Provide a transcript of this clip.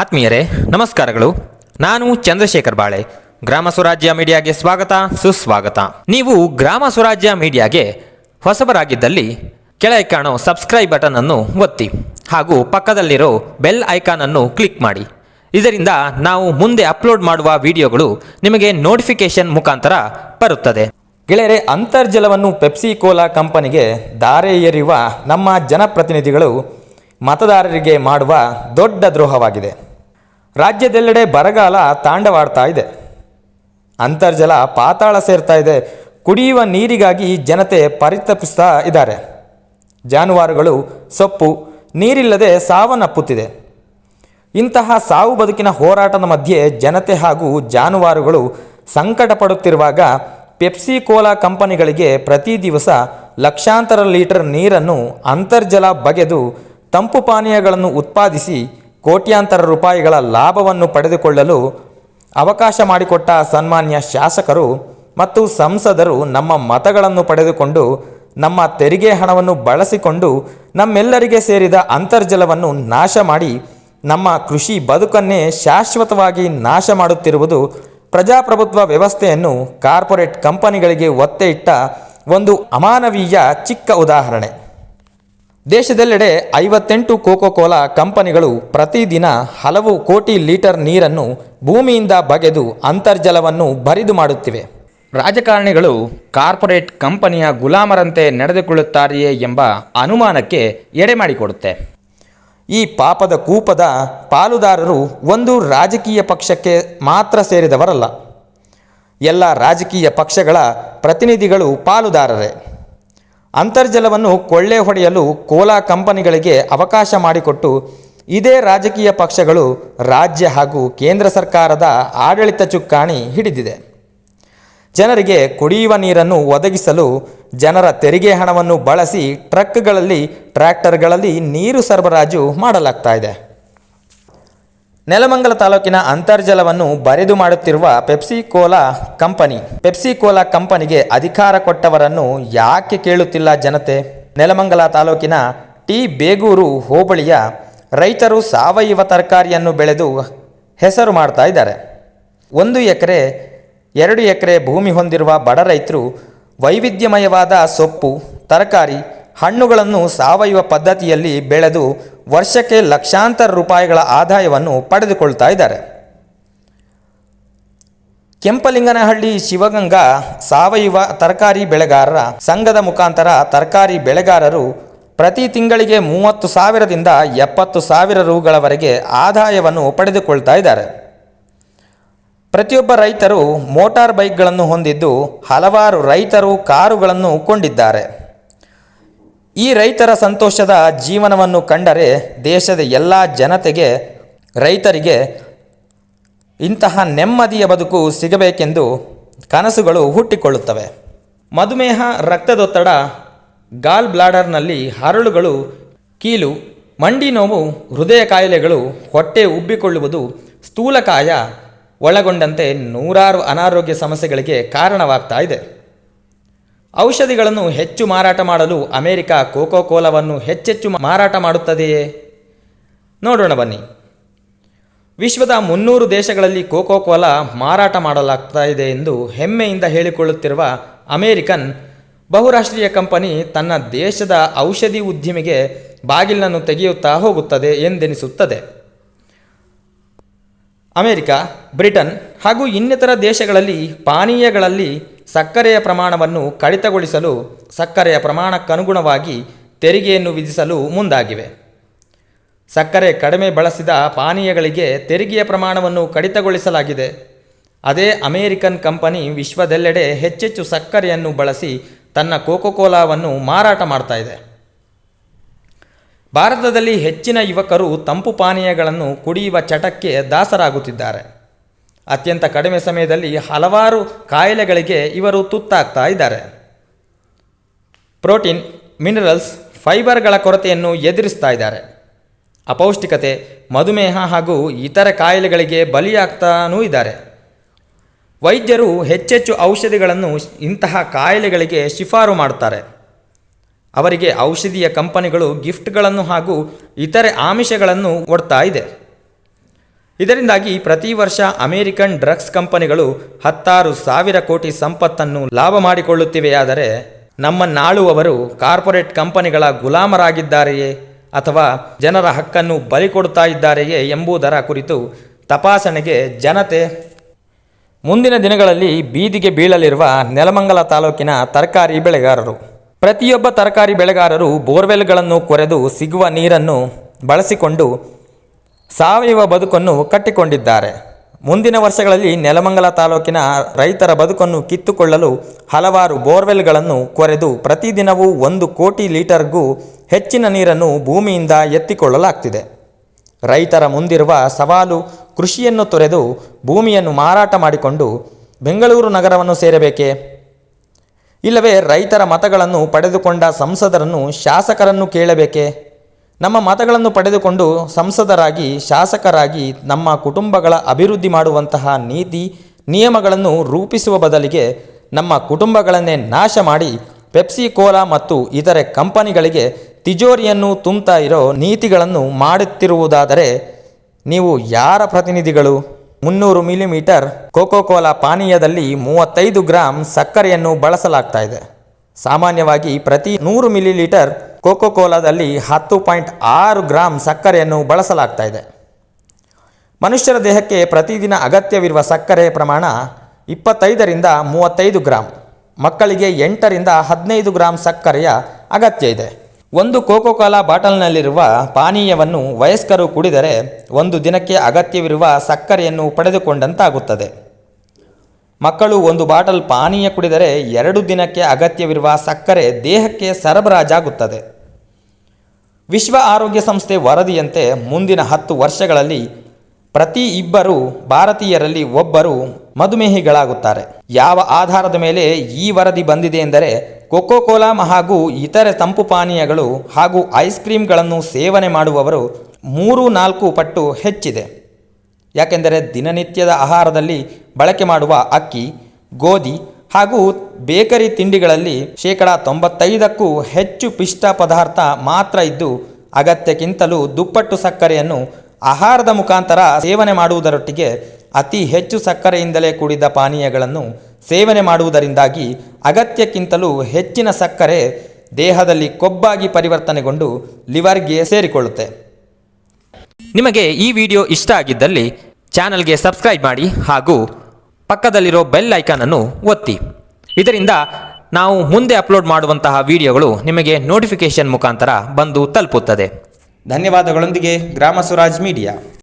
ಆತ್ಮೀಯರೇ, ನಮಸ್ಕಾರಗಳು. ನಾನು ಚಂದ್ರಶೇಖರ್ ಬಾಳೆ. ಗ್ರಾಮ ಸ್ವರಾಜ್ಯ ಮೀಡಿಯಾಗೆ ಸ್ವಾಗತ, ಸುಸ್ವಾಗತ. ನೀವು ಗ್ರಾಮ ಸ್ವರಾಜ್ಯ ಮೀಡಿಯಾಗೆ ಹೊಸಬರಾಗಿದ್ದಲ್ಲಿ ಕೆಳಗೆ ಕಾಣೋ ಸಬ್ಸ್ಕ್ರೈಬ್ ಬಟನ್ ಅನ್ನು ಒತ್ತಿ ಹಾಗೂ ಪಕ್ಕದಲ್ಲಿರೋ ಬೆಲ್ ಐಕಾನ್ ಅನ್ನು ಕ್ಲಿಕ್ ಮಾಡಿ. ಇದರಿಂದ ನಾವು ಮುಂದೆ ಅಪ್ಲೋಡ್ ಮಾಡುವ ವಿಡಿಯೋಗಳು ನಿಮಗೆ ನೋಟಿಫಿಕೇಶನ್ ಮುಖಾಂತರ ಬರುತ್ತದೆ. ಗೆಳೆಯರೆ, ಅಂತರ್ಜಲವನ್ನು ಪೆಪ್ಸಿ ಕೋಲಾ ಕಂಪನಿಗೆ ದಾರೆ ಎರೆಯುವ ನಮ್ಮ ಜನಪ್ರತಿನಿಧಿಗಳು ಮತದಾರರಿಗೆ ಮಾಡುವ ದೊಡ್ಡ ದ್ರೋಹವಾಗಿದೆ. ರಾಜ್ಯದೆಲ್ಲೆಡೆ ಬರಗಾಲ ತಾಂಡವಾಡ್ತಾ ಇದೆ. ಅಂತರ್ಜಲ ಪಾತಾಳ ಸೇರ್ತಾ ಇದೆ. ಕುಡಿಯುವ ನೀರಿಗಾಗಿ ಜನತೆ ಪರಿತಪಿಸ್ತಾ ಇದ್ದಾರೆ. ಜಾನುವಾರುಗಳು ಸೊಪ್ಪು, ನೀರಿಲ್ಲದೆ ಸಾವನ್ನಪ್ಪುತ್ತಿದೆ ಇಂತಹ ಸಾವು ಬದುಕಿನ ಹೋರಾಟದ ಮಧ್ಯೆ ಜನತೆ ಹಾಗೂ ಜಾನುವಾರುಗಳು ಸಂಕಟ ಪಡುತ್ತಿರುವಾಗ ಪೆಪ್ಸಿ ಕೋಲಾ ಕಂಪನಿಗಳಿಗೆ ಪ್ರತಿ ದಿವಸ ಲಕ್ಷಾಂತರ ಲೀಟರ್ ನೀರನ್ನು ಅಂತರ್ಜಲ ಬಗೆದು ತಂಪು ಪಾನೀಯಗಳನ್ನು ಉತ್ಪಾದಿಸಿ ಕೋಟ್ಯಾಂತರ ರೂಪಾಯಿಗಳ ಲಾಭವನ್ನು ಪಡೆದುಕೊಳ್ಳಲು ಅವಕಾಶ ಮಾಡಿಕೊಟ್ಟ ಸನ್ಮಾನ್ಯ ಶಾಸಕರು ಮತ್ತು ಸಂಸದರು ನಮ್ಮ ಮತಗಳನ್ನು ಪಡೆದುಕೊಂಡು ನಮ್ಮ ತೆರಿಗೆ ಹಣವನ್ನು ಬಳಸಿಕೊಂಡು ನಮ್ಮೆಲ್ಲರಿಗೆ ಸೇರಿದ ಅಂತರ್ಜಲವನ್ನು ನಾಶ ಮಾಡಿ ನಮ್ಮ ಕೃಷಿ ಬದುಕನ್ನೇ ಶಾಶ್ವತವಾಗಿ ನಾಶ ಮಾಡುತ್ತಿರುವುದು ಪ್ರಜಾಪ್ರಭುತ್ವ ವ್ಯವಸ್ಥೆಯನ್ನು ಕಾರ್ಪೊರೇಟ್ ಕಂಪನಿಗಳಿಗೆ ಒತ್ತೆ ಇಟ್ಟ ಒಂದು ಅಮಾನವೀಯ ಚಿಕ್ಕ ಉದಾಹರಣೆ. ದೇಶದೆಲ್ಲೆಡೆ ಐವತ್ತೆಂಟು ಕೋಕೋ ಕೋಲಾ ಕಂಪನಿಗಳು ಪ್ರತಿದಿನ ಹಲವು ಕೋಟಿ ಲೀಟರ್ ನೀರನ್ನು ಭೂಮಿಯಿಂದ ಬಗೆದು ಅಂತರ್ಜಲವನ್ನು ಬರಿದು ಮಾಡುತ್ತಿವೆ. ರಾಜಕಾರಣಿಗಳು ಕಾರ್ಪೊರೇಟ್ ಕಂಪನಿಯ ಗುಲಾಮರಂತೆ ನಡೆದುಕೊಳ್ಳುತ್ತಾರೆಯೇ ಎಂಬ ಅನುಮಾನಕ್ಕೆ ಎಡೆ ಮಾಡಿಕೊಡುತ್ತೆ. ಈ ಪಾಪದ ಕೂಪದ ಪಾಲುದಾರರು ಒಂದು ರಾಜಕೀಯ ಪಕ್ಷಕ್ಕೆ ಮಾತ್ರ ಸೇರಿದವರಲ್ಲ. ಎಲ್ಲ ರಾಜಕೀಯ ಪಕ್ಷಗಳ ಪ್ರತಿನಿಧಿಗಳು ಪಾಲುದಾರರೇ. ಅಂತರ್ಜಲವನ್ನು ಕೊಳ್ಳೆ ಹೊಡೆಯಲು ಕೋಲಾ ಕಂಪನಿಗಳಿಗೆ ಅವಕಾಶ ಮಾಡಿಕೊಟ್ಟು ಇದೇ ರಾಜಕೀಯ ಪಕ್ಷಗಳು ರಾಜ್ಯ ಹಾಗೂ ಕೇಂದ್ರ ಸರ್ಕಾರದ ಆಡಳಿತ ಚುಕ್ಕಾಣಿ ಹಿಡಿದಿದೆ. ಜನರಿಗೆ ಕುಡಿಯುವ ನೀರನ್ನು ಒದಗಿಸಲು ಜನರ ತೆರಿಗೆ ಹಣವನ್ನು ಬಳಸಿ ಟ್ರಕ್ಗಳಲ್ಲಿ, ಟ್ರ್ಯಾಕ್ಟರ್ಗಳಲ್ಲಿ ನೀರು ಸರಬರಾಜು ಮಾಡಲಾಗ್ತಾ ಇದೆ. ನೆಲಮಂಗಲ ತಾಲೂಕಿನ ಅಂತರ್ಜಲವನ್ನು ಬರೆದು ಮಾಡುತ್ತಿರುವ Pepsi cola company. Pepsi cola ಕಂಪನಿಗೆ ಅಧಿಕಾರ ಕೊಟ್ಟವರನ್ನು ಯಾಕೆ ಕೇಳುತ್ತಿಲ್ಲ ಜನತೆ? ನೆಲಮಂಗಲ ತಾಲೂಕಿನ ಟಿ ಬೇಗೂರು ಹೋಬಳಿಯ ರೈತರು ಸಾವಯವ ತರಕಾರಿಯನ್ನು ಬೆಳೆದು ಹೆಸರು ಮಾಡ್ತಾ ಇದ್ದಾರೆ. ಒಂದು ಎಕರೆ, ಎರಡು ಎಕರೆ ಭೂಮಿ ಹೊಂದಿರುವ ಬಡ ರೈತರು ವೈವಿಧ್ಯಮಯವಾದ ಸೊಪ್ಪು, ತರಕಾರಿ, ಹಣ್ಣುಗಳನ್ನು ಸಾವಯವ ಪದ್ಧತಿಯಲ್ಲಿ ಬೆಳೆದು ವರ್ಷಕ್ಕೆ ಲಕ್ಷಾಂತರ ರೂಪಾಯಿಗಳ ಆದಾಯವನ್ನು ಪಡೆದುಕೊಳ್ತಾ ಇದ್ದಾರೆ. ಕೆಂಪಲಿಂಗನಹಳ್ಳಿ ಶಿವಗಂಗಾ ಸಾವಯವ ತರಕಾರಿ ಬೆಳೆಗಾರರ ಸಂಘದ ಮುಖಾಂತರ ತರಕಾರಿ ಬೆಳೆಗಾರರು ಪ್ರತಿ ತಿಂಗಳಿಗೆ ಮೂವತ್ತು ಸಾವಿರದಿಂದ ಎಪ್ಪತ್ತು ಸಾವಿರ ರುಗಳವರೆಗೆ ಆದಾಯವನ್ನು ಪಡೆದುಕೊಳ್ತಾ ಇದ್ದಾರೆ. ಪ್ರತಿಯೊಬ್ಬ ರೈತರು ಮೋಟಾರ್ ಬೈಕ್ಗಳನ್ನು ಹೊಂದಿದ್ದು ಹಲವಾರು ರೈತರು ಕಾರುಗಳನ್ನು ಕೊಂಡಿದ್ದಾರೆ. ಈ ರೈತರ ಸಂತೋಷದ ಜೀವನವನ್ನು ಕಂಡರೆ ದೇಶದ ಎಲ್ಲ ಜನತೆಗೆ, ರೈತರಿಗೆ ಇಂತಹ ನೆಮ್ಮದಿಯ ಬದುಕು ಸಿಗಬೇಕೆಂದು ಕನಸುಗಳು ಹುಟ್ಟಿಕೊಳ್ಳುತ್ತವೆ. ಮಧುಮೇಹ, ರಕ್ತದೊತ್ತಡ, ಗಾಲ್ ಬ್ಲಾಡರ್ನಲ್ಲಿ ಹರಳುಗಳು, ಕೀಲು, ಮಂಡಿ ನೋವು, ಹೃದಯ ಕಾಯಿಲೆಗಳು, ಹೊಟ್ಟೆ ಉಬ್ಬಿಕೊಳ್ಳುವುದು, ಸ್ಥೂಲಕಾಯ ಒಳಗೊಂಡಂತೆ ನೂರಾರು ಅನಾರೋಗ್ಯ ಸಮಸ್ಯೆಗಳಿಗೆ ಕಾರಣವಾಗ್ತಾ ಇದೆ. ಔಷಧಿಗಳನ್ನು ಹೆಚ್ಚು ಮಾರಾಟ ಮಾಡಲು ಅಮೆರಿಕ ಕೋಕೋ ಕೋಲಾವನ್ನು ಹೆಚ್ಚೆಚ್ಚು ಮಾರಾಟ ಮಾಡುತ್ತದೆಯೇ? ನೋಡೋಣ ಬನ್ನಿ. ವಿಶ್ವದ ಮುನ್ನೂರು ದೇಶಗಳಲ್ಲಿ ಕೋಕೋ ಕೋಲಾ ಮಾರಾಟ ಮಾಡಲಾಗ್ತಾ ಇದೆ ಎಂದು ಹೆಮ್ಮೆಯಿಂದ ಹೇಳಿಕೊಳ್ಳುತ್ತಿರುವ ಅಮೇರಿಕನ್ ಬಹುರಾಷ್ಟ್ರೀಯ ಕಂಪನಿ ತನ್ನ ದೇಶದ ಔಷಧಿ ಉದ್ದಿಮೆಗೆ ಬಾಗಿಲನ್ನು ತೆಗೆಯುತ್ತಾ ಹೋಗುತ್ತದೆ ಎಂದೆನಿಸುತ್ತದೆ. ಅಮೆರಿಕ, ಬ್ರಿಟನ್ ಹಾಗೂ ಇನ್ನಿತರ ದೇಶಗಳಲ್ಲಿ ಪಾನೀಯಗಳಲ್ಲಿ ಸಕ್ಕರೆಯ ಪ್ರಮಾಣವನ್ನು ಕಡಿತಗೊಳಿಸಲು ಸಕ್ಕರೆಯ ಪ್ರಮಾಣಕ್ಕನುಗುಣವಾಗಿ ತೆರಿಗೆಯನ್ನು ವಿಧಿಸಲು ಮುಂದಾಗಿವೆ. ಸಕ್ಕರೆ ಕಡಿಮೆ ಬಳಸಿದ ಪಾನೀಯಗಳಿಗೆ ತೆರಿಗೆಯ ಪ್ರಮಾಣವನ್ನು ಕಡಿತಗೊಳಿಸಲಾಗಿದೆ. ಅದೇ ಅಮೇರಿಕನ್ ಕಂಪನಿ ವಿಶ್ವದೆಲ್ಲೆಡೆ ಹೆಚ್ಚೆಚ್ಚು ಸಕ್ಕರೆಯನ್ನು ಬಳಸಿ ತನ್ನ ಕೋಕೋಕೋಲಾವನ್ನು ಮಾರಾಟ ಮಾಡ್ತಾ ಇದೆ. ಭಾರತದಲ್ಲಿ ಹೆಚ್ಚಿನ ಯುವಕರು ತಂಪು ಪಾನೀಯಗಳನ್ನು ಕುಡಿಯುವ ಚಟಕ್ಕೆ ದಾಸರಾಗುತ್ತಿದ್ದಾರೆ. ಅತ್ಯಂತ ಕಡಿಮೆ ಸಮಯದಲ್ಲಿ ಹಲವಾರು ಕಾಯಿಲೆಗಳಿಗೆ ಇವರು ತುತ್ತಾಗ್ತಾ ಇದ್ದಾರೆ. ಪ್ರೋಟೀನ್, ಮಿನರಲ್ಸ್, ಫೈಬರ್ಗಳ ಕೊರತೆಯನ್ನು ಎದುರಿಸ್ತಾ ಇದ್ದಾರೆ. ಅಪೌಷ್ಟಿಕತೆ, ಮಧುಮೇಹ ಹಾಗೂ ಇತರ ಕಾಯಿಲೆಗಳಿಗೆ ಬಲಿಯಾಗ್ತಾನೂ ಇದ್ದಾರೆ. ವೈದ್ಯರು ಹೆಚ್ಚೆಚ್ಚು ಔಷಧಿಗಳನ್ನು ಇಂತಹ ಕಾಯಿಲೆಗಳಿಗೆ ಶಿಫಾರು ಮಾಡುತ್ತಾರೆ ಅವರಿಗೆ ಔಷಧೀಯ ಕಂಪನಿಗಳು ಗಿಫ್ಟ್ಗಳನ್ನು ಹಾಗೂ ಇತರೆ ಆಮಿಷಗಳನ್ನು ಒಡ್ತಾ ಇದೆ. ಇದರಿಂದಾಗಿ ಪ್ರತಿ ವರ್ಷ ಅಮೆರಿಕನ್ ಡ್ರಗ್ಸ್ ಕಂಪನಿಗಳು ಹತ್ತಾರು ಸಾವಿರ ಕೋಟಿ ಸಂಪತ್ತನ್ನು ಲಾಭ ಮಾಡಿಕೊಳ್ಳುತ್ತಿವೆಯಾದರೆ ನಮ್ಮನ್ನಾಳುವವರು ಕಾರ್ಪೊರೇಟ್ ಕಂಪನಿಗಳ ಗುಲಾಮರಾಗಿದ್ದಾರೆಯೇ ಅಥವಾ ಜನರ ಹಕ್ಕನ್ನು ಬಲಿ ಕೊಡುತ್ತಾ ಇದ್ದಾರೆಯೇ ಎಂಬುದರ ಕುರಿತು ತಪಾಸಣೆಗೆ ಜನತೆ ಮುಂದಿನ ದಿನಗಳಲ್ಲಿ ಬೀದಿಗೆ ಬೀಳಲಿರುವ ನೆಲಮಂಗಲ ತಾಲೂಕಿನ ತರಕಾರಿ ಬೆಳೆಗಾರರು. ಪ್ರತಿಯೊಬ್ಬ ತರಕಾರಿ ಬೆಳೆಗಾರರು ಬೋರ್ವೆಲ್ಗಳನ್ನು ಕೊರೆದು ಸಿಗುವ ನೀರನ್ನು ಬಳಸಿಕೊಂಡು ಸಾವಯವ ಬದುಕನ್ನು ಕಟ್ಟಿಕೊಂಡಿದ್ದಾರೆ. ಮುಂದಿನ ವರ್ಷಗಳಲ್ಲಿ ನೆಲಮಂಗಲ ತಾಲೂಕಿನ ರೈತರ ಬದುಕನ್ನು ಕಿತ್ತುಕೊಳ್ಳಲು ಹಲವಾರು ಬೋರ್ವೆಲ್ಗಳನ್ನು ಕೊರೆದು ಪ್ರತಿದಿನವೂ ಒಂದು ಕೋಟಿ ಲೀಟರ್ಗೂ ಹೆಚ್ಚಿನ ನೀರನ್ನು ಭೂಮಿಯಿಂದ ಎತ್ತಿಕೊಳ್ಳಲಾಗ್ತಿದೆ. ರೈತರ ಮುಂದಿರುವ ಸವಾಲು ಕೃಷಿಯನ್ನು ತೊರೆದು ಭೂಮಿಯನ್ನು ಮಾರಾಟ ಮಾಡಿಕೊಂಡು ಬೆಂಗಳೂರು ನಗರವನ್ನು ಸೇರಬೇಕೇ? ಇಲ್ಲವೇ ರೈತರ ಮತಗಳನ್ನು ಪಡೆದುಕೊಂಡ ಸಂಸದರನ್ನು ಶಾಸಕರನ್ನು ಕೇಳಬೇಕೇ? ನಮ್ಮ ಮತಗಳನ್ನು ಪಡೆದುಕೊಂಡು ಸಂಸದರಾಗಿ, ಶಾಸಕರಾಗಿ ನಮ್ಮ ಕುಟುಂಬಗಳ ಅಭಿವೃದ್ಧಿ ಮಾಡುವಂತಹ ನೀತಿ, ನಿಯಮಗಳನ್ನು ರೂಪಿಸುವ ಬದಲಿಗೆ ನಮ್ಮ ಕುಟುಂಬಗಳನ್ನೇ ನಾಶ ಮಾಡಿ ಪೆಪ್ಸಿ, ಕೋಲಾ ಮತ್ತು ಇತರೆ ಕಂಪನಿಗಳಿಗೆ ತಿಜೋರಿಯನ್ನು ತುಂಬ್ತಾ ಇರೋ ನೀತಿಗಳನ್ನು ಮಾಡುತ್ತಿರುವುದಾದರೆ ನೀವು ಯಾರ ಪ್ರತಿನಿಧಿಗಳು? ಮುನ್ನೂರು ಮಿಲಿಮೀಟರ್ ಕೋಕೋ ಕೋಲಾ ಪಾನೀಯದಲ್ಲಿ ಮೂವತ್ತೈದು ಗ್ರಾಂ ಸಕ್ಕರೆಯನ್ನು ಬಳಸಲಾಗ್ತಾ ಇದೆ. ಸಾಮಾನ್ಯವಾಗಿ ಪ್ರತಿ ನೂರು ಮಿಲಿಲೀಟರ್ ಕೋಕೋ ಕೋಲಾದಲ್ಲಿ ಹತ್ತು ಪಾಯಿಂಟ್ ಆರು ಗ್ರಾಂ ಸಕ್ಕರೆಯನ್ನು ಬಳಸಲಾಗ್ತಾ ಇದೆ. ಮನುಷ್ಯರ ದೇಹಕ್ಕೆ ಪ್ರತಿದಿನ ಅಗತ್ಯವಿರುವ ಸಕ್ಕರೆ ಪ್ರಮಾಣ ಇಪ್ಪತ್ತೈದರಿಂದ ಮೂವತ್ತೈದು ಗ್ರಾಂ. ಮಕ್ಕಳಿಗೆ ಎಂಟರಿಂದ ಹದಿನೈದು ಗ್ರಾಂ ಸಕ್ಕರೆಯ ಅಗತ್ಯ ಇದೆ. ಒಂದು ಕೋಕೋ ಕೋಲಾ ಬಾಟಲ್ನಲ್ಲಿರುವ ಪಾನೀಯವನ್ನು ವಯಸ್ಕರು ಕುಡಿದರೆ ಒಂದು ದಿನಕ್ಕೆ ಅಗತ್ಯವಿರುವ ಸಕ್ಕರೆಯನ್ನು ಪಡೆದುಕೊಂಡಂತಾಗುತ್ತದೆ. ಮಕ್ಕಳು ಒಂದು ಬಾಟಲ್ ಪಾನೀಯ ಕುಡಿದರೆ ಎರಡು ದಿನಕ್ಕೆ ಅಗತ್ಯವಿರುವ ಸಕ್ಕರೆ ದೇಹಕ್ಕೆ ಸರಬರಾಜಾಗುತ್ತದೆ. ವಿಶ್ವ ಆರೋಗ್ಯ ಸಂಸ್ಥೆ ವರದಿಯಂತೆ ಮುಂದಿನ ಹತ್ತು ವರ್ಷಗಳಲ್ಲಿ ಪ್ರತಿ ಇಬ್ಬರು ಭಾರತೀಯರಲ್ಲಿ ಒಬ್ಬರು ಮಧುಮೇಹಿಗಳಾಗುತ್ತಾರೆ. ಯಾವ ಆಧಾರದ ಮೇಲೆ ಈ ವರದಿ ಬಂದಿದೆ ಎಂದರೆ ಕೊಕೋ ಕೋಲಾ ಹಾಗೂ ಇತರೆ ತಂಪು ಪಾನೀಯಗಳು ಹಾಗೂ ಐಸ್ ಕ್ರೀಮ್ಗಳನ್ನು ಸೇವನೆ ಮಾಡುವವರು ಮೂರು ನಾಲ್ಕು ಪಟ್ಟು ಹೆಚ್ಚಿದೆ. ಯಾಕೆಂದರೆ ದಿನನಿತ್ಯದ ಆಹಾರದಲ್ಲಿ ಬಳಕೆ ಮಾಡುವ ಅಕ್ಕಿ, ಗೋಧಿ ಹಾಗೂ ಬೇಕರಿ ತಿಂಡಿಗಳಲ್ಲಿ ಶೇಕಡ ತೊಂಬತ್ತೈದಕ್ಕೂ ಹೆಚ್ಚು ಪಿಷ್ಟ ಪದಾರ್ಥ ಮಾತ್ರ ಇದ್ದು, ಅಗತ್ಯಕ್ಕಿಂತಲೂ ದುಪ್ಪಟ್ಟು ಸಕ್ಕರೆಯನ್ನು ಆಹಾರದ ಮುಖಾಂತರ ಸೇವನೆ ಮಾಡುವುದರೊಟ್ಟಿಗೆ ಅತಿ ಹೆಚ್ಚು ಸಕ್ಕರೆಯಿಂದಲೇ ಕೂಡಿದ ಪಾನೀಯಗಳನ್ನು ಸೇವನೆ ಮಾಡುವುದರಿಂದಾಗಿ ಅಗತ್ಯಕ್ಕಿಂತಲೂ ಹೆಚ್ಚಿನ ಸಕ್ಕರೆ ದೇಹದಲ್ಲಿ ಕೊಬ್ಬಾಗಿ ಪರಿವರ್ತನೆಗೊಂಡು ಲಿವರ್ಗೆ ಸೇರಿಕೊಳ್ಳುತ್ತೆ. ನಿಮಗೆ ಈ ವಿಡಿಯೋ ಇಷ್ಟ ಆಗಿದ್ದಲ್ಲಿ ಚಾನಲ್ಗೆ ಸಬ್ಸ್ಕ್ರೈಬ್ ಮಾಡಿ ಹಾಗೂ ಪಕ್ಕದಲ್ಲಿರೋ ಬೆಲ್ ಐಕಾನನ್ನು ಒತ್ತಿ. ಇದರಿಂದ ನಾವು ಮುಂದೆ ಅಪ್ಲೋಡ್ ಮಾಡುವಂತಹ ವಿಡಿಯೋಗಳು ನಿಮಗೆ ನೋಟಿಫಿಕೇಶನ್ ಮುಖಾಂತರ ಬಂದು ತಲುಪುತ್ತದೆ. ಧನ್ಯವಾದಗಳೊಂದಿಗೆ ಗ್ರಾಮ ಸ್ವರಾಜ್ ಮೀಡಿಯಾ.